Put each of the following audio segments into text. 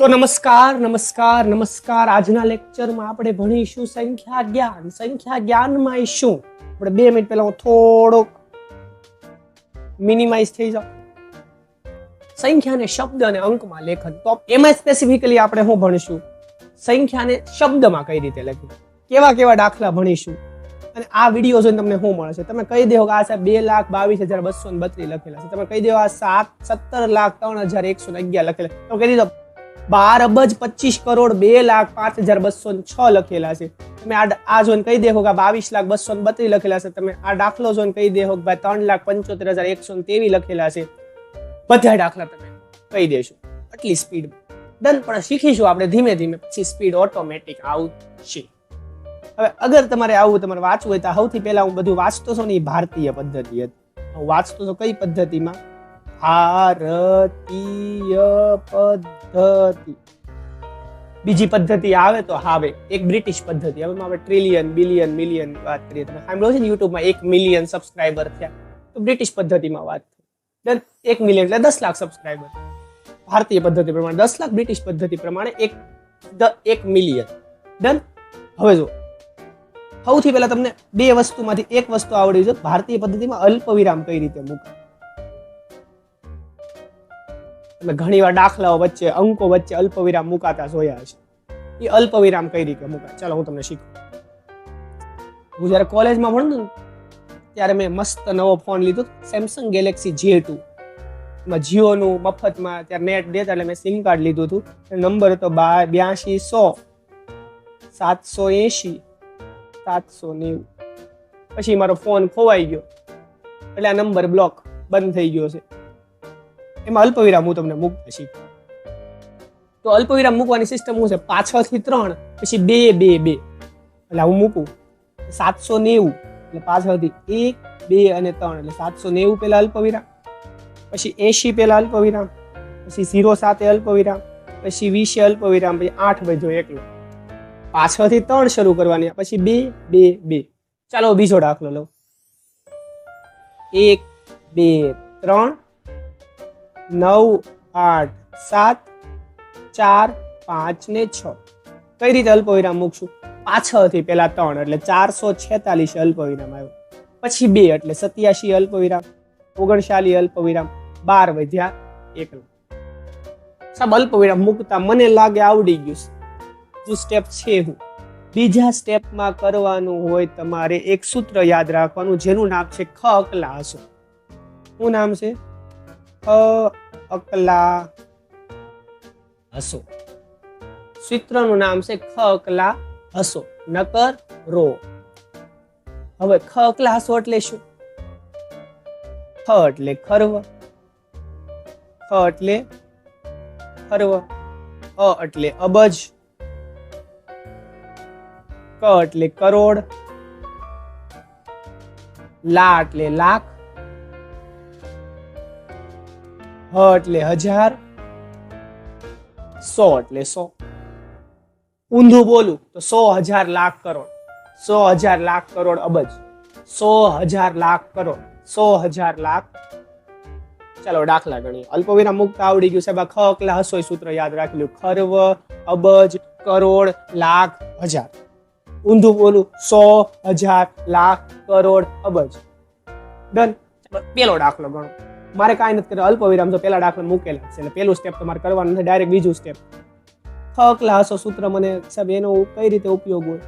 તો નમસ્કાર નમસ્કાર નમસ્કાર. આજના લેક્ચરમાં આપણે ભણીશું સંખ્યા જ્ઞાન. સંખ્યા જ્ઞાનમાં શું આપણે બે મિનિટ પહેલા હું થોડોક મિનિમાઇઝ થઈ જાઉં. સંખ્યાને શબ્દ અને અંકમાં લેખન. તો એમાં સ્પેસિફિકલી આપણે શું ભણીશું? સંખ્યાને શબ્દમાં કઈ રીતે લખી કેવા કેવા દાખલા ભણીશું? અને આ વીડિયો જોઈને તમને શું મળે છે તમે કહી દેવો કે આ સાહેબ બે લાખ બાવીસ હજાર બસો ને બત્રીસ લખેલા છે. તમે કહી દેવો આ સાત, સત્તર લાખ ત્રણ હજાર એકસો ને અગિયાર લખેલા તમે કહી દીધો બાર અબજ પચીસ કરોડ બે લાખ પાંચ હજાર બસો છ લખેલા છે. તમે આ આ જોઈને કહી દેખો કે બાવીસ લાખ બસો બત્રીસ લખેલા છે. તમે આ દાખલો જોઈને કહી દેખો કે ભાઈ ત્રણ લાખ પંચોતેર હજાર એકસો તેવી લખેલા છે. બધા દાખલા તમે કહી દેશો. આટલી સ્પીડ ડન, પણ શીખીશું આપણે ધીમે ધીમે. પછી સ્પીડ ઓટોમેટિક આવશે. હવે અગર તમારે આવું તમારે વાંચવું હોય તો સૌથી પહેલા હું બધું વાંચતો છું ને એ ભારતીય પદ્ધતિ હતી. હું વાંચતો છું કઈ પદ્ધતિમાં? ભારતીય પદ્ધતિ. બીજી પદ્ધતિ આવે તો હાવે એક બ્રિટિશ પદ્ધતિ. હવે આપણે ટ્રિલિયન બિલિયન મિલિયન વાત કરીએ. તમે સાંભળ્યો છે ને યુટ્યુબમાં એક મિલિયન સબસ્ક્રાઈબર થયા. તો બ્રિટિશ પદ્ધતિમાં વાત થઈ. એક મિલિયન એટલે દસ લાખ સબસ્ક્રાઈબર ભારતીય પદ્ધતિ પ્રમાણે દસ લાખ, બ્રિટિશ પદ્ધતિ પ્રમાણે એક ધ એક મિલિયન ડન હવે જો સૌથી પહેલા તમને બે વસ્તુમાંથી એક વસ્તુ આવડી છે. ભારતીય પદ્ધતિમાં અલ્પ વિરામ કઈ રીતે મૂકાય તમે ઘણીવાર દાખલાઓ વચ્ચે, અંકો વચ્ચે અલ્પવિરામ મુકાતા જોયા છે. એ અલ્પવિરામ કઈ રીતે મુકાય? ચાલો હું તમને શીખું હું જ્યારે કોલેજમાં ભણતો ને, ત્યારે મેં મસ્ત નવો ફોન લીધો. સેમસંગ ગેલેક્સી જે ટુ એમાં જીઓનું મફતમાં ત્યારે નેટ દેતા એટલે મેં સિમ કાર્ડ લીધું હતું. નંબર હતો બા બ્યાસી સો, સાતસો એંશી, સાતસો નેવું. પછી મારો ફોન ખોવાઈ ગયો. એટલે આ નંબર બ્લોક બંધ થઈ ગયો છે. એમાં અલ્પવિરામ હું તમને મૂકતા શીખું તો અલ્પવિરામ મૂકવાની સિસ્ટમ શું છે? પાછળથી ત્રણ, પછી બે બે બે. એટલે હું મૂકું. સાતસો નેવું, એટલે પાછળથી એક, બે અને ત્રણ. એટલે સાતસો નેવું પહેલા અલ્પવિરામ, પછી એંશી પહેલા અલ્પવિરામ, પછી ઝીરો સાતે અલ્પવિરામ, પછી વીસે અલ્પવિરામ, પછી આઠ વધ્યો એકલો. પાછળથી ત્રણ શરૂ કરવાની, પછી બે બે બે. ચાલો બીજો દાખલો લઉં. એક, બે, ત્રણ. નવ આઠ સાત ચાર પાંચ ને છ. કઈ રીતે અલ્પવિરામ મૂકશું? પાછળથી પેલા ત્રણ, એટલે ચારસો છેતાલીસ અલ્પવિરામ આવ્યો. પછી બે, એટલે સત્યાસી અલ્પવિરામ, ઓગણચાલીસ અલ્પવિરામ, બાર વધ્યા એકલા સાહેબ અલ્પવિરામ મૂકતા મને લાગે આવડી ગયું છે. જો સ્ટેપ છે હું. બીજા સ્ટેપમાં કરવાનું હોય તમારે એક સૂત્ર યાદ રાખવાનું, જેનું નામ છે ખ અકલા શું નામ છે? અકલા. હસો. સૂત્રનું નામ છે ખ અકલા હસો, નકર રો. હવે ખ અકલા હસો એટલે શું? ખ એટલે ખરવ, ખ એટલે ખરવ, અ એટલે અબજ, ક એટલે કરોડ, લા એટલે લાખ હ એટલે હજાર, સો એટલે સો. ઊંધું બોલું તો સો હજાર લાખ કરોડ. સો હજાર લાખ કરોડ અબજ. સો હજાર લાખ કરોડ. સો હજાર લાખ. ચાલો દાખલા ગણીએ. અલ્પવિરામ મુક્ત આવડી ગયું સાહેબ. આ ખ એટલે હસોય સૂત્ર યાદ રાખી લ્યું ખર્વ, અબજ, કરોડ, લાખ, હજાર. ઊંધું બોલું સો હજાર લાખ કરોડ અબજ. ડન. પેલો દાખલો ગણો. મારે કાંઈ નથી કર્યું. અલ્પવિરામ તો પેલા દાખલા મૂકેલા છે. એટલે પેલું સ્ટેપ તમારે કરવાનું નથી ડાયરેક્ટ બીજું સ્ટેપ થકલા ક્લાસો સૂત્ર મને સાહેબ, એનો કઈ રીતે ઉપયોગ હોય?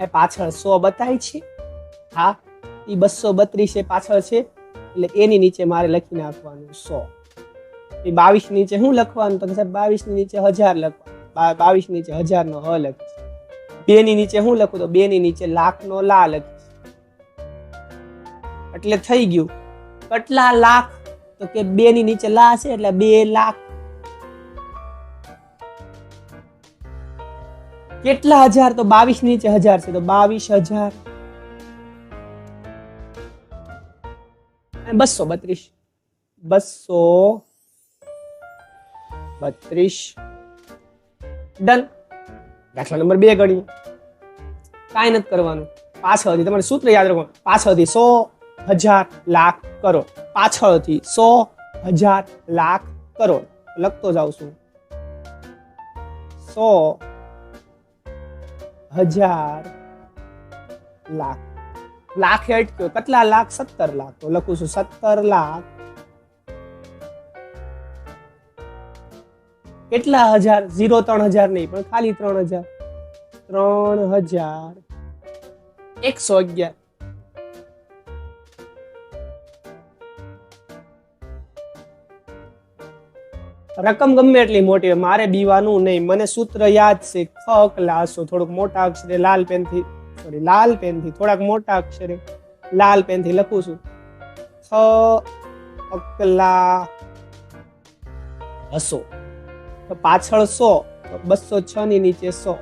એ પાછળ સો બતાય છે. હા એ બસો બત્રીસ એ પાછળ છે. એટલે એની નીચે મારે લખી નાખવાનું સો. એ બાવીસ નીચે શું લખવાનું? તો સાહેબ, બાવીસ નીચે હજાર લખવાનું. બાવીસ નીચે હજાર નો હ લખીશ. બે ની નીચે હું લખું? તો બે ની નીચે લાખ નો લા લખીશ. એટલે થઈ ગયું. કેટલા લાખ? તો કે બે ની નીચે લા છે, એટલે બે લાખ. કેટલા હજાર? તો બાવીસ નીચે હજાર છે, તો બાવીસ હજાર. બસો બત્રીસ. બસો બત્રીસ. ડન. દાખલા નંબર બે ગણી. કાંઈ નથી કરવાનું. પાછળથી, તમારે સૂત્ર યાદ રાખવાનું. પાછળથી સો. હજાર લાખ કરો. પાછળથી સો હજાર લાખ કરોડ લખતો જાઉં છું. સો હજાર લાખ. લાખ અટક્યો કેટલા લાખ? સત્તર લાખ. તો લખું છું, સત્તર લાખ. કેટલા હજાર? ઝીરો ત્રણ હજાર નહીં, પણ ખાલી ત્રણ હજાર. ત્રણ હજાર એકસો અગિયાર. રકમ ગમે એટલી મોટી હોય, મારે બીવાનું નહીં. મને સૂત્ર યાદ છે, ખ ક્લાસો થોડુંક મોટા અક્ષરે લાલ પેનથી સોરી લાલ પેનથી, થોડાક મોટા અક્ષરે લાલ પેનથી લખું છું. ખ અકલા હસો. પાછળ સો બસો છ ની નીચે સો.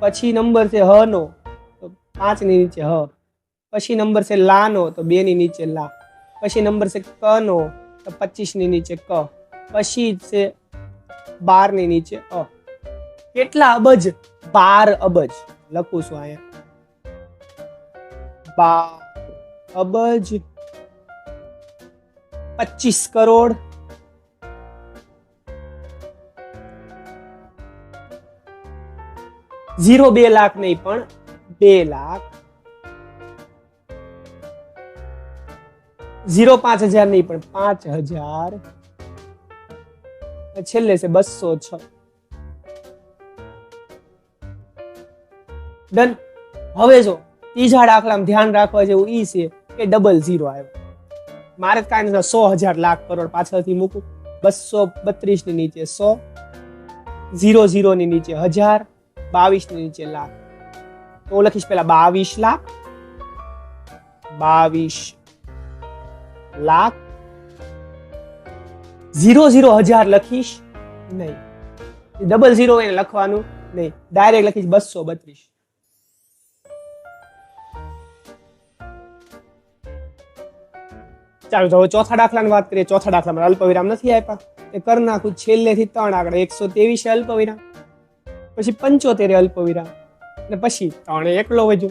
પછી નંબર છે હ નો, તો પાંચની નીચે હ. પછી નંબર છે લા નો, તો બે ની નીચે લા. પછી નંબર છે ક નો, તો પચીસની નીચે ક. પછી છે બારની નીચે. અ કેટલા અબજ? બાર અબજ. લખું છું અહીંયા. બાર અબજ પચીસ કરોડ. ઝીરો બે લાખ નહીં, પણ બે લાખ. ઝીરો પાંચ હજાર નહીં, પણ પાંચ હજાર છેલ્લે છે બસો છ. ડન હવે જો, ત્રીજા દાખલામાં ધ્યાન રાખવા જેવું ઈ છે કે ડબલ ઝીરો આવ્યો. મારે કાંઈ નથી, સો હજાર લાખ કરોડ પાછળથી મૂકું બસો બત્રીસની નીચે સો ઝીરો ઝીરો ની નીચે હજાર બાવીસની નીચે લાખ. તો લખીશ પેલા બાવીસ લાખ બાવીસ લાખ ઝીરો ઝીરો હજાર લખીશ, નહીં. ડબલ ઝીરો એને લખવાનું, નહીં. ડાયરેક્ટ લખીશ બસો બત્રીસ. ચાલો, તો હવે ચોથા દાખલાની વાત કરીએ. ચોથા દાખલામાં અલ્પવિરામ નથી આપ્યા. એ કરી નાખું. છેલ્લેથી ત્રણ આગળ. એકસો ત્રેવીસ અલ્પવિરામ. પછી પંચોતેર અલ્પવિરામ. ને પછી ત્રણ એકલો વધ્યો.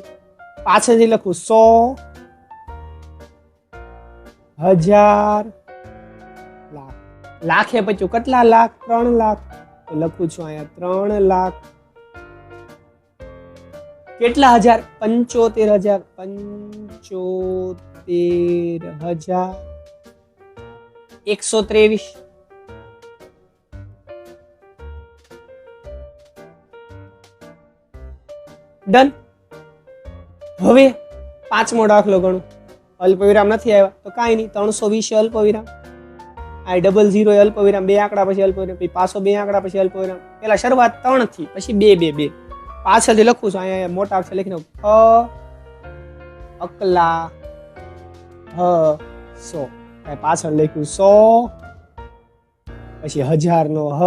પાછળથી લખું સો હજાર લાખ પચ્યું. કેટલા લાખ? ત્રણ લાખ. લખું છું અહીંયા ત્રણ લાખ. કેટલા હજાર? પંચોતેર હજાર. પંચોતેર હજાર. એકસો ત્રેવીસ. ડન. હવે પાંચમો દાખલો ગણો. અલ્પવિરામ નથી આવ્યા. તો કાંઈ નહીં. ત્રણસો વીસ અલ્પવિરામ. આ ડબલ ઝીરો અલ્પવિરામ બે આંકડા પછી અલ્પવિરામ પછી પાછો બે આંકડા પછી અલ્પવિરામ પેલા શરૂઆત ત્રણથી, પછી બે બે બે. પાછળથી લખું છું, અહીંયા મોટા અક્ષર લખી નાખું. અકલા, હ, સો. પાછળ લખ્યું સો, પછી હજાર નો હ,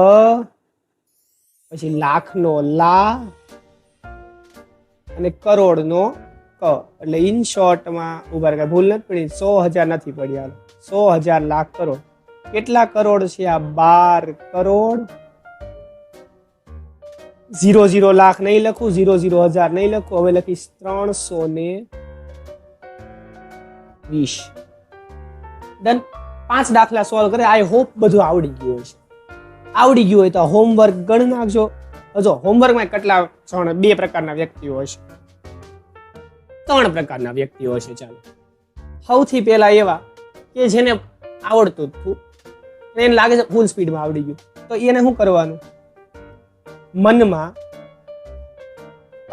પછી લાખ નો લા, અને કરોડ નો ક. એટલે ઇન શોર્ટમાં ઊભા રહે ભૂલ નથી પડી. સો હજાર નથી પડી હાલો સો હજાર લાખ કરોડ. કેટલા કરોડ છે? આ બાર કરોડ. ઝીરો ઝીરો લાખ નહીં લખું, ઝીરો ઝીરો હજાર નહીં લખું. હવે લખીશ ત્રણસો ને વીસ. ડન પાંચ દાખલા સોલ્વ કરે. આઈ હોપ બધું આવડી ગયું હશે. આવડી ગયું હોય તો હોમવર્ક ગણ નાખજો. જો હોમવર્કમાં કેટલા જણ, બે પ્રકારના વ્યક્તિઓ હશે? ત્રણ પ્રકારના વ્યક્તિઓ હશે ચાલો. સૌથી પહેલા એવા કે જેને આવડતું હતું. એને લાગે છે ફૂલ સ્પીડમાં આવડી ગયું. તો એને શું કરવાનું? મનમાં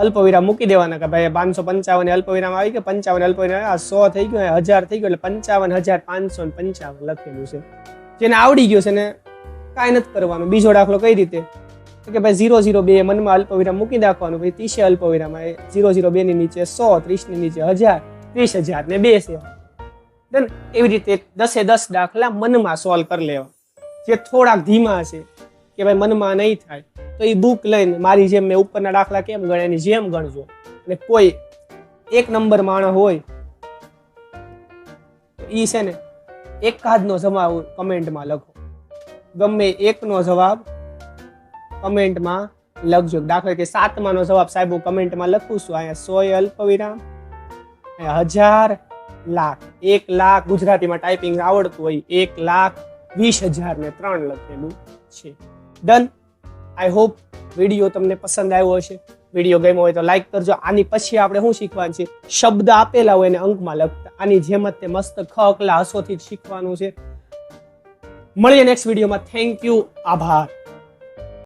અલ્પવિરામ મૂકી દેવાના કે ભાઈ પાંચસો પંચાવન અલ્પવિરામ આવી ગયો, પંચાવન અલ્પવિરામ આ સો થઈ ગયો હજાર થઈ ગયો, એટલે પંચાવન, હજાર પાંચસો ને પંચાવન લખેલું છે. જેને આવડી ગયું છે ને કાંઈ નથી કરવાનું. બીજો દાખલો કઈ રીતે? કે ભાઈ ઝીરો ઝીરો બે મનમાં અલ્પવિરામ મૂકી નાખવાનું, પછી ત્રીસે અલ્પવિરામ ઝીરો ઝીરો બે ની નીચે સો ત્રીસની નીચે હજાર, ત્રીસ હજાર ને બે છે. Then એવી રીતે દસે દસ દાખલા મનમાં સોલ્વ કરી લેવા. જે થોડાક ધીમા છે, કે ભાઈ મનમાં નહીં થાય, તો એ બુક લઈને મારી જેમ મેં ઉપરના દાખલા કેમ ગણે એની જેમ ગણજો. અને કોઈ એક નંબર માણસ હોય ઈ છે ને એકાદનો જવાબ કમેન્ટમાં લખો. ગમે એકનો જવાબ કમેન્ટમાં લખજો. દાખલા કે સાતમાનો જવાબ સાહેબ હું કમેન્ટમાં લખું છું. અહીંયા સો અલ્પ વિરામ હજાર લાખ. એક લાખ ગુજરાતીમાં ટાઈપિંગ આવડતું હોય, એક લાખ વીસ હજાર ને ત્રણ લખેલું છે. ડન આઈ હોપ વીડિયો તમને પસંદ આવ્યો હશે. વીડિયો ગમ્યો હોય તો લાઈક કરજો. આની પછી આપણે શું શીખવાનું છે? શબ્દ આપેલા હોય એને અંકમાં લખતા. આની જેમ જ તે મસ્ત ખ અકલા હસોથી શીખવાનું છે. મળીએ નેક્સ્ટ વિડીયોમાં થેન્ક યુ આભાર.